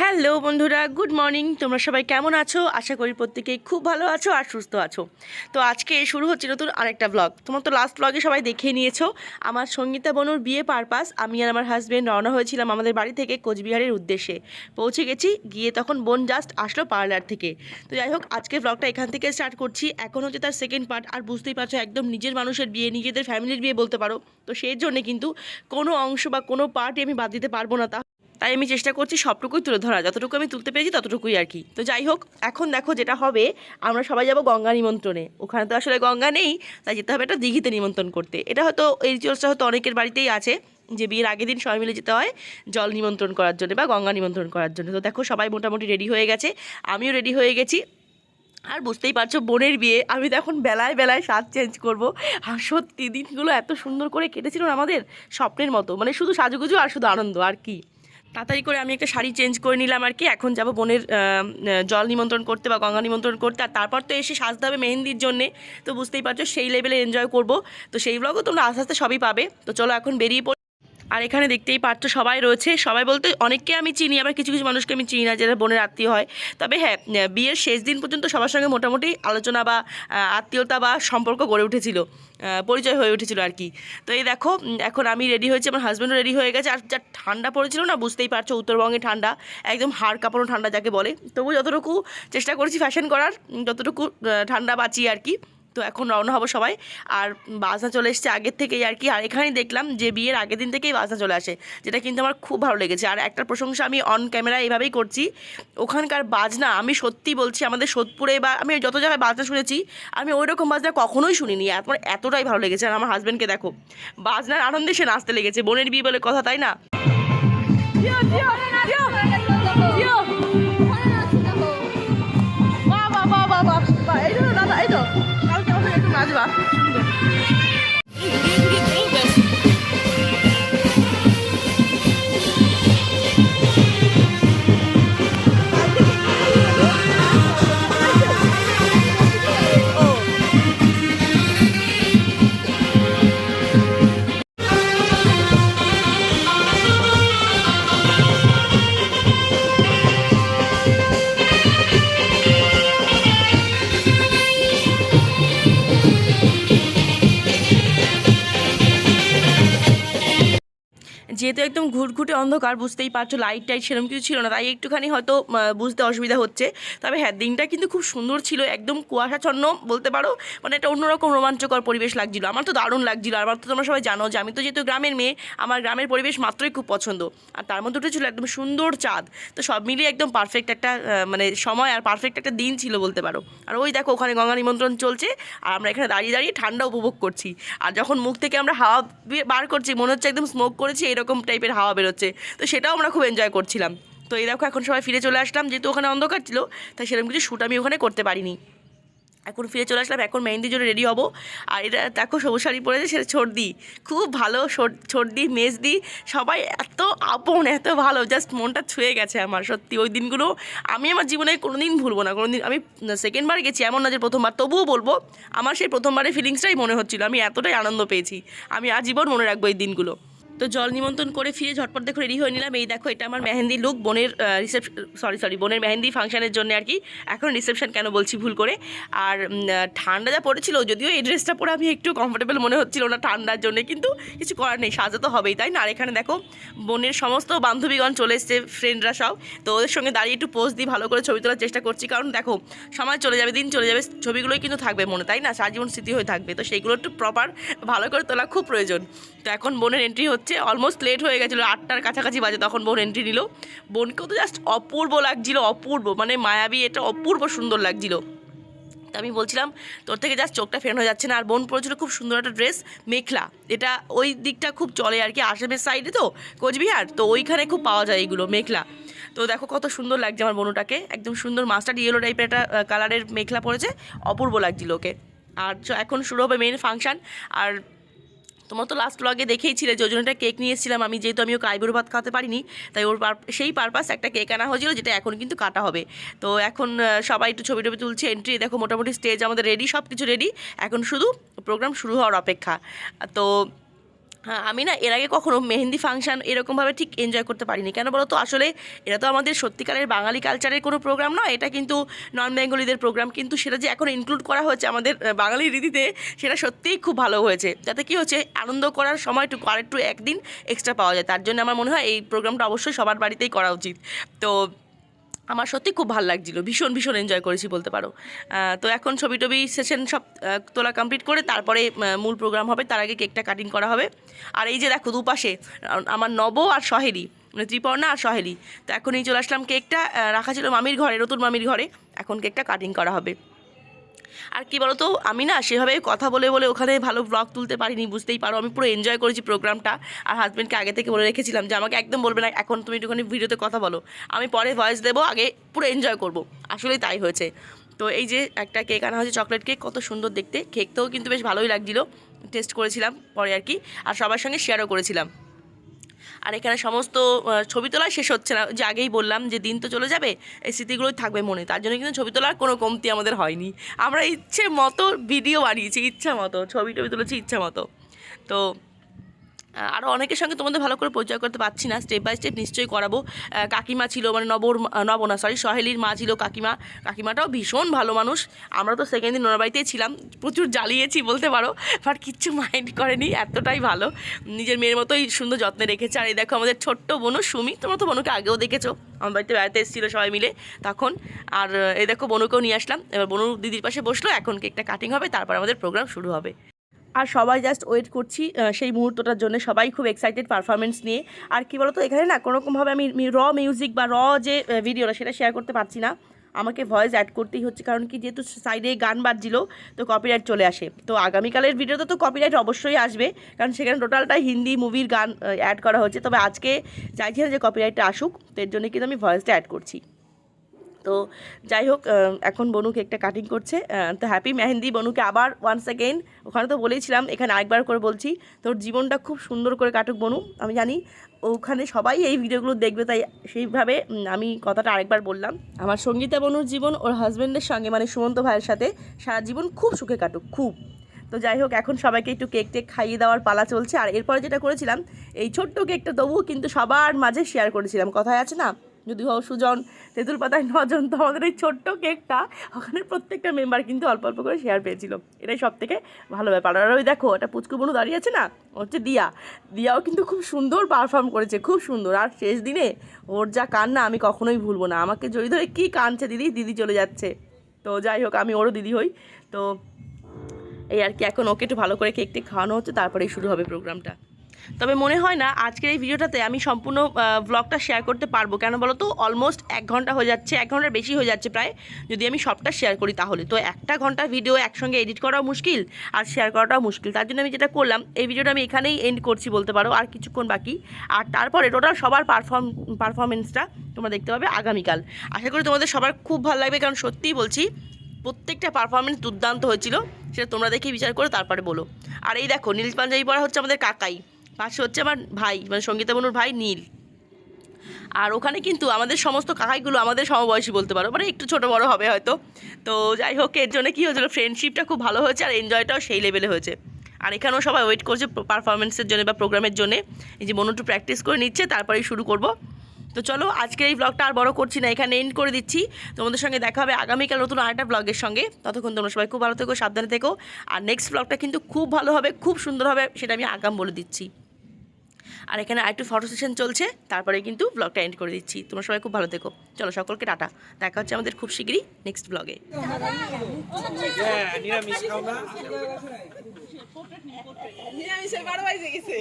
Hello বন্ধুরা, good morning. তোমরা সবাই কেমন আছো? আশা করি প্রত্যেকেই খুব ভালো আছো আর সুস্থ আছো। তো আজকে শুরু হচ্ছে নতুন আরেকটা ব্লগ তোমার তো লাস্ট ব্লগে সবাই দেখে নিয়েছো। আমার সঙ্গীতা বনুর বিয়ে পারপাস, আমি আর আমার হাজব্যান্ড রওনা হয়েছিলাম আমাদের বাড়ি থেকে কোচবিহারের উদ্দেশ্যে। পৌঁছে গেছি, গিয়ে তখন বোন জাস্ট আসলো পার্লার থেকে। তো যাই হোক, আজকে ব্লগটা এখান থেকে স্টার্ট করছি। এখন হচ্ছে তার সেকেন্ড পার্ট আর বুঝতেই পারছ, একদম নিজের মানুষের বিয়ে, নিজেদের ফ্যামিলির বিয়ে বলতে পারো। তো সেই জন্যে কিন্তু কোনো অংশ বা কোনো পার্টই আমি বাদ দিতে পারব না। তা তাই আমি চেষ্টা করছি সবটুকুই তুলে ধরা যতটুকু আমি তুলতে পেরেছি ততটুকুই আর কি। তো যাই হোক, এখন দেখো যেটা হবে, আমরা সবাই যাব গঙ্গা নিমন্ত্রণে। ওখানে তো আসলে গঙ্গা নেই, তাই যেতে হবে একটা দিঘিতে নিমন্ত্রণ করতে। এটা হয়তো এই রিচুয়ালসটা হয়তো অনেকের বাড়িতেই আছে, যে বিয়ের আগের দিন সবাই মিলে যেতে হয় জল নিমন্ত্রণ করার জন্য বা গঙ্গা নিমন্ত্রণ করার জন্য। তো দেখো সবাই মোটামুটি রেডি হয়ে গেছে, আমিও রেডি হয়ে গেছি। আর বুঝতেই পারছ বোনের বিয়ে, আমি তো এখন বেলায় বেলায় স্বাদ চেঞ্জ করব। আর সত্যি দিনগুলো এত সুন্দর করে কেটেছিল আমাদের স্বপ্নের মতো মানে শুধু সাজুগুজু আর শুধু আনন্দ, আর কি। তাড়াতাড়ি করে আমি একটা শাড়ি চেঞ্জ করে নিলাম আর কি। এখন যাব বোনের জল নিমন্ত্রণ করতে বা গঙ্গা নিমন্ত্রণ করতে। আর তারপর তো এসে সাজতে হবে মেহেন্দির জন্যে। তো বুঝতেই পারছ, সেই লেভেলে এনজয় করব। তো সেই ব্লগও তোমরা আস্তে আস্তে সবই পাবে। তো চলো এখন বেরিয়ে আর এখানে দেখতেই পাচ্ছ সবাই রয়েছে। সবাই বলতে অনেককে আমি চিনি, আবার কিছু কিছু মানুষকে আমি চিনি না, যারা বোনের আত্মীয় হয়। তবে হ্যাঁ বিয়ের শেষ দিন পর্যন্ত সবার সঙ্গে মোটামুটি আলোচনা বা আত্মীয়তা বা সম্পর্ক গড়ে উঠেছিল পরিচয় হয়ে উঠেছিল আর কি। তো এই দেখো এখন আমি রেডি হয়েছি, আমার হাজব্যান্ডও রেডি হয়ে গেছে। আর যা ঠান্ডা পড়েছিল না, বুঝতেই পারছ, উত্তরবঙ্গে ঠান্ডা, একদম হাড় কাঁপানো ঠান্ডা যাকে বলে। তবু যতটুকু চেষ্টা করেছি ফ্যাশন করার যতটুকু ঠান্ডা বাঁচি আর কি। তো এখন রওনা হব সবাই। আর বাসা চলে এসছে আগের থেকেই আর কি। আর এখানেই দেখলাম যে বিয়ের আগের দিন থেকেই বাসা চলে আসে, যেটা কিন্তু আমার খুব ভালো লেগেছে। আর একটা প্রশংসা আমি অন ক্যামেরা এইভাবেই করছি, ওখানকার বাজনা আমি সত্যি বলছি, আমাদের সোদপুরে বা আমি যত জায়গায় বাজনা শুনেছি, আমি ওই রকম বাজনা কখনোই শুনিনি। আমার এতটাই ভালো লেগেছে। আর আমার হাজব্যান্ডকে দেখো, বাজনার আনন্দে সে নাচতে লেগেছে। বোনের বিয়ে বলে কথা, তাই না? যেহেতু একদম ঘুটঘুটে অন্ধকার, বুঝতেই পারছ লাইট টাইট সেরকম কিছু ছিল না, তাই একটুখানি হয়তো বুঝতে অসুবিধা হচ্ছে। তবে হ্যাঁ দিনটা কিন্তু খুব সুন্দর ছিল, একদম কুয়াশাচ্ছন্ন বলতে পারো মানে একটা অন্যরকম রোমাঞ্চকর পরিবেশ লাগছিল। আমার তো দারুণ লাগছিল আমার তো তোমরা সবাই জানো যে আমি তো যেহেতু গ্রামের মেয়ে, আমার গ্রামের পরিবেশ মাত্রই খুব পছন্দ। আর তার মধ্যে উঠেছিল একদম সুন্দর চাঁদ। তো সব মিলিয়ে একদম পারফেক্ট একটা মানে সময় আর পারফেক্ট একটা দিন ছিল বলতে পারো। আর ওই দেখো, ওখানে গঙ্গা নিমন্ত্রণ চলছে, আর আমরা এখানে দাঁড়িয়ে দাঁড়িয়ে ঠান্ডা উপভোগ করছি। আর যখন মুখ থেকে আমরা হাওয়া বার করছি, মনে হচ্ছে একদম স্মোক করেছি, এরকম টাইপের হাওয়া বেরোচ্ছে। তো সেটাও আমরা খুব এনজয় করছিলাম। তো এই দেখো, এখন সবাই ফিরে চলে আসলাম। যেহেতু ওখানে অন্ধকার ছিল, তাই সেরকম কিছু শ্যুট আমি ওখানে করতে পারিনি। এখন ফিরে চলে আসলাম। এখন মেহেন্দির জন্য রেডি হব। আর এটা দেখো, সবুজ শাড়ি পরেছে সেটা ছর্দি। খুব ভালো ছর্দি, মেজদি। সবাই এত আপন, এত ভালো। জাস্ট মনটা ছুঁয়ে গেছে আমার, সত্যি। ওই দিনগুলো আমি আমার জীবনে কোনো দিন ভুলবো না। কোনো দিন আমি সেকেন্ডবার গেছি এমন না যে, প্রথমবার। তবুও বলব, আমার সেই প্রথমবারের ফিলিংসটাই মনে হচ্ছিল। আমি এতটাই আনন্দ পেয়েছি। আমি আজীবন মনে রাখব এই দিনগুলো। তো জল নিমন্ত্রণ করে ফিরে ঝটপট দেখো রেডি হয়ে নিলাম। এই দেখো, এটা আমার মেহেন্দি লুক বোনের রিসেপশন সরি সরি বোনের মেহেন্দি ফাংশনের জন্য আর কি এখন রিসেপশন কেন বলছি ভুল করে? আর ঠান্ডা যা পড়েছিল, যদিও এই ড্রেসটা পরে আমি একটু কমফোর্টেবল মনে হচ্ছিল না ঠান্ডার জন্য, কিন্তু কিছু করার নেই, সাজা তো হবেই, তাই না? আর এখানে দেখো, বোনের সমস্ত বান্ধবীগণ চলে এসছে ফ্রেন্ডরা সব। তো ওদের সঙ্গে দাঁড়িয়ে একটু পোজ দিই ভালো করে ছবি তোলার চেষ্টা করছি, কারণ দেখো, সময় চলে যাবে, দিন চলে যাবে, ছবিগুলোই কিন্তু থাকবে মনে, তাই না? সারা জীবন স্মৃতি হয়ে থাকবে। তো সেইগুলো একটু প্রপার ভালো করে তোলা খুব প্রয়োজন। তো এখন বোনের এন্ট্রি হচ্ছে অলমোস্ট লেট হয়ে গেছিল, আটটার কাছাকাছি বাজে তখন বোন এন্ট্রি নিল। বোনকেও তো জাস্ট অপূর্ব লাগছিল, অপূর্ব মানে মায়াবী, এটা অপূর্ব সুন্দর লাগছিল। তো আমি বলছিলাম, তোর থেকে জাস্ট চোখটা ফেরানো যাচ্ছে না। আর বোন পরেছিল খুব সুন্দর একটা ড্রেস মেখলা। এটা ওই দিকটা খুব চলে আর কি আসামের সাইডে তো, কোচবিহার? তো ওইখানে খুব পাওয়া যায় এইগুলো মেখলা। তো দেখো কত সুন্দর লাগছে আমার বোনটাকে, একদম সুন্দর মাস্টার ইয়েলো টাইপের একটা কালারের মেখলা পরেছে, অপূর্ব লাগছিল ওকে। আর এখন শুরু হবে মেন ফাংশন আর তোমার তো লাস্ট ব্লগে দেখেইছিলে যে ওই জন্য একটা কেক নিয়ে এসেছিলাম। আমি যেহেতু আমি ওকে আইবুড়ো ভাত খাওয়াতে পারিনি, তাই ওর সেই পারপাস একটা কেক আনা হয়েছিল, যেটা এখন কিন্তু কাটা হবে। তো এখন সবাই একটু ছবি টবি তুলছে এন্ট্রি দেখো মোটামুটি স্টেজ আমাদের রেডি সব কিছু রেডি এখন শুধু প্রোগ্রাম শুরু হওয়ার অপেক্ষা। তো আমি না এর আগে কখনো মেহেন্দি ফাংশন এরকমভাবে ঠিক এনজয় করতে পারিনি। কেন বলো তো আসলে এটা তো আমাদের সত্যিকারের বাঙালি কালচারের কোনো প্রোগ্রাম নয়, এটা কিন্তু নন বেঙ্গলিদের প্রোগ্রাম কিন্তু সেটা যে এখন ইনক্লুড করা হয়েছে আমাদের বাঙালি রীতিতে, সেটা সত্যিই খুব ভালো হয়েছে। যাতে কি হচ্ছে, আনন্দ করার সময়টুকু, আরেকটু একদিন এক্সট্রা পাওয়া যায়। তার জন্য আমার মনে হয় এই প্রোগ্রামটা অবশ্যই সবার বাড়িতেই করা উচিত। তো আমার সত্যি খুব ভালো লাগছিল। ভীষণ ভীষণ এনজয় করেছি বলতে পারো। তো এখন ছবি টবি সেশন সব তোলা কমপ্লিট করে তারপরে মূল প্রোগ্রাম হবে। তার আগে কেকটা কাটিং করা হবে। আর এই যে দেখো দুপাশে আমার নব আর সহেলি মানে ত্রিপর্ণা আর সহেলি। তো এখন এই চলে আসলাম কেকটা রাখা ছিল মামির ঘরে নতুন মামির ঘরে। এখন কেকটা কাটিং করা হবে। আর কি বলতো, আমি না সেভাবে কথা বলে বলে ওখানে ভালো ব্লগ তুলতে পারিনি, বুঝতেই পারো। আমি পুরো এনজয় করেছি প্রোগ্রামটা আর হাজব্যান্ডকে আগে থেকে বলে রেখেছিলাম যে, আমাকে একদম বলবে না, এখন তুমি একটুখানি ভিডিওতে কথা বলো। আমি পরে ভয়েস দেবো, আগে পুরো এনজয় করব। আসলেই তাই হয়েছে। তো এই যে একটা কেক আনা হয়েছে চকলেট কেক কত সুন্দর দেখতে। কেকটাও কিন্তু বেশ ভালোই লাগছিল। টেস্ট করেছিলাম পরে আর কি। আর সবার সঙ্গে শেয়ারও করেছিলাম। আর এখানে সমস্ত ছবি তোলা শেষ হচ্ছে না। যে আগেই বললাম যে দিন তো চলে যাবে, এই স্মৃতিগুলোই থাকবে মনে। তার জন্য কিন্তু ছবি তোলার কোনো কমতি আমাদের হয়নি। আমরা ইচ্ছে মতো ভিডিও বানিয়েছি, ইচ্ছা মতো ছবি টবি তুলেছি ইচ্ছা মতো। তো আরও অনেকের সঙ্গে তোমাদের ভালো করে পরিচয় করতে পারছি না। স্টেপ বাই স্টেপ নিশ্চয়ই করাবো। কাকিমা ছিল মানে নবর নব না সরি সহেলির মা ছিল কাকিমা। কাকিমাটাও ভীষণ ভালো মানুষ। আমরা তো সেকেন্ড দিন ওনার বাড়িতেই ছিলাম। প্রচুর জ্বালিয়েছি বলতে পারো বাট কিচ্ছু মাইন্ড করেনি, এতটাই ভালো। নিজের মেয়ের মতোই সুন্দর যত্নে রেখেছে। আর এই দেখো আমাদের ছোট্ট বনু সুমি, তোমরা তো বনুকে আগেও দেখেছ। আমার বাড়িতে বেড়াতে এসেছিল সবাই মিলে তখন। আর এই দেখো বনুকেও নিয়ে আসলাম। এবার বনু দিদির পাশে বসল, এখন কেকটা কাটিং হবে, তারপর আমাদের প্রোগ্রাম শুরু হবে। আর সবাই জাস্ট ওয়েট করছি সেই মুহূর্তটার জন্য সবাই খুব এক্সাইটেড পারফরমেন্স নিয়ে। আর কি বলতো, এখানে না কোনোরকমভাবে আমি র মিউজিক বা র যে ভিডিওটা সেটা শেয়ার করতে পারছি না। আমাকে ভয়েস অ্যাড করতেই হচ্ছে, কারণ কি যেহেতু সাইডে গান বাজছিল, তো কপিরাইট চলে আসে। তো আগামীকালের ভিডিওতে তো কপিরাইট অবশ্যই আসবে, কারণ সেখানে টোটালটাই হিন্দি মুভির গান অ্যাড করা হচ্ছে। তবে আজকে চাইছি না যে কপিরাইটটা আসুক, তো এর জন্য কিন্তু আমি ভয়েসটা অ্যাড করছি। তো যাই হোক এখন বনু কেকটা কাটিং করছে তো হ্যাপি মেহেন্দি বনুকে আবার ওয়ান্স অ্যাগেন ওখানে তো বলেইছিলাম, এখানে আরেকবার করে বলছি, তোর জীবনটা খুব সুন্দর করে কাটুক বনু, আমি জানি ওখানে সবাই এই ভিডিওগুলো দেখবে, তাই সেইভাবে আমি কথাটা আরেকবার বললাম। আমার সঙ্গীতা বনুর জীবন, ওর হাজব্যান্ডের সঙ্গে মানে সুমন্ত ভাইয়ের সাথে, সারা জীবন খুব সুখে কাটুক, খুব। তো যাই হোক, এখন সবাইকে একটু কেক টেক খাইয়ে দেওয়ার পালা চলছে, আর এরপরে যেটা করেছিলাম, এই ছোট্ট কেকটা তবুও কিন্তু সবার মাঝে শেয়ার করেছিলাম, কথায় আছে না? যদি হও সুজন, তেঁতুল পাতায় নজন, তো আমাদের এই ছোট্ট কেকটা ওখানে প্রত্যেকটা মেম্বার কিন্তু অল্প অল্প করে শেয়ার পেয়েছিল। এটাই সব থেকে ভালো ব্যাপার। আর ওই দেখো, একটা পুচকু বনু দাঁড়িয়ে আছে না হচ্ছে দিয়া। দিয়াও কিন্তু খুব সুন্দর পারফর্ম করেছে, খুব সুন্দর। আর শেষ দিনে ওর যা কান্না আমি কখনোই ভুলবো না। আমাকে জড়ি ধরে কী কাঁদছে দিদি? দিদি চলে যাচ্ছে। তো যাই হোক, আমি ওরও দিদি হই। তো এই আর কি, এখন ওকে একটু ভালো করে কেক টেক খাওয়ানো হচ্ছে, তারপরেই শুরু হবে প্রোগ্রামটা তবে মনে হয় না আজকের এই ভিডিওটাতে আমি সম্পূর্ণ ব্লগটা শেয়ার করতে পারব। কেন বলো তো? অলমোস্ট এক ঘণ্টা হয়ে যাচ্ছে, এক ঘণ্টার বেশি হয়ে যাচ্ছে প্রায়। যদি আমি সবটা শেয়ার করি তাহলে। তো একটা ঘণ্টার ভিডিও একসঙ্গে এডিট করাও মুশকিল আর শেয়ার করাটাও মুশকিল। তার জন্য আমি যেটা করলাম, এই ভিডিওটা আমি এখানেই এন্ড করছি বলতে পারো, আর কিছুক্ষণ বাকি। আর তারপরে টোটাল সবার পারফর্ম পারফরমেন্সটা তোমরা দেখতে পাবে আগামীকাল। আশা করি তোমাদের সবার খুব ভালো লাগবে, কারণ সত্যিই বলছি, প্রত্যেকটা পারফরমেন্স দুর্দান্ত হয়েছিল। সেটা তোমরা দেখে বিচার করে তারপরে বলো। আর এই দেখো নীল পাঞ্জাবি পরা হচ্ছে আমাদের কাকাই। পাশে হচ্ছে আমার ভাই মানে সঙ্গীতা বনুর ভাই নীল। আর ওখানে কিন্তু আমাদের সমস্ত কাকাইগুলো আমাদের সমবয়সী বলতে পারো মানে একটু ছোট বড় হবে হয়তো। তো যাই হোক, এর জন্য কী হয়েছিল ফ্রেন্ডশিপটা খুব ভালো হয়েছে আর এনজয়টাও সেই লেভেলে হয়েছে। আর এখানেও সবাই ওয়েট করছে পারফরমেন্সের জন্য বা প্রোগ্রামের জন্য। এই যে মনু একটু প্র্যাকটিস করে নিচ্ছে, তারপরেই শুরু করব। তো চলো, আজকের এই ব্লগটা আর বড় করছি না, এখানে এন্ড করে দিচ্ছি। তোমাদের সঙ্গে দেখা হবে আগামীকাল নতুন আরেকটা ব্লগের সঙ্গে। ততক্ষণ তোমরা সবাই খুব ভালো থেকো, সাবধানে থেকো। আর নেক্সট ব্লগটা কিন্তু খুব ভালো হবে, খুব সুন্দর হবে, সেটা আমি আগাম বলে দিচ্ছি। আর এখানে আরেকটু ফটো সেশন চলছে, তারপরে কিন্তু ব্লগটা এন্ড করে দিচ্ছি। তোমরা সবাই খুব ভালো দেখো চলো সকলকে টাটা। দেখা হচ্ছে আমাদের খুব শীঘ্রই নেক্সট ব্লগে নিরামিষের বারো বাজে গেছে।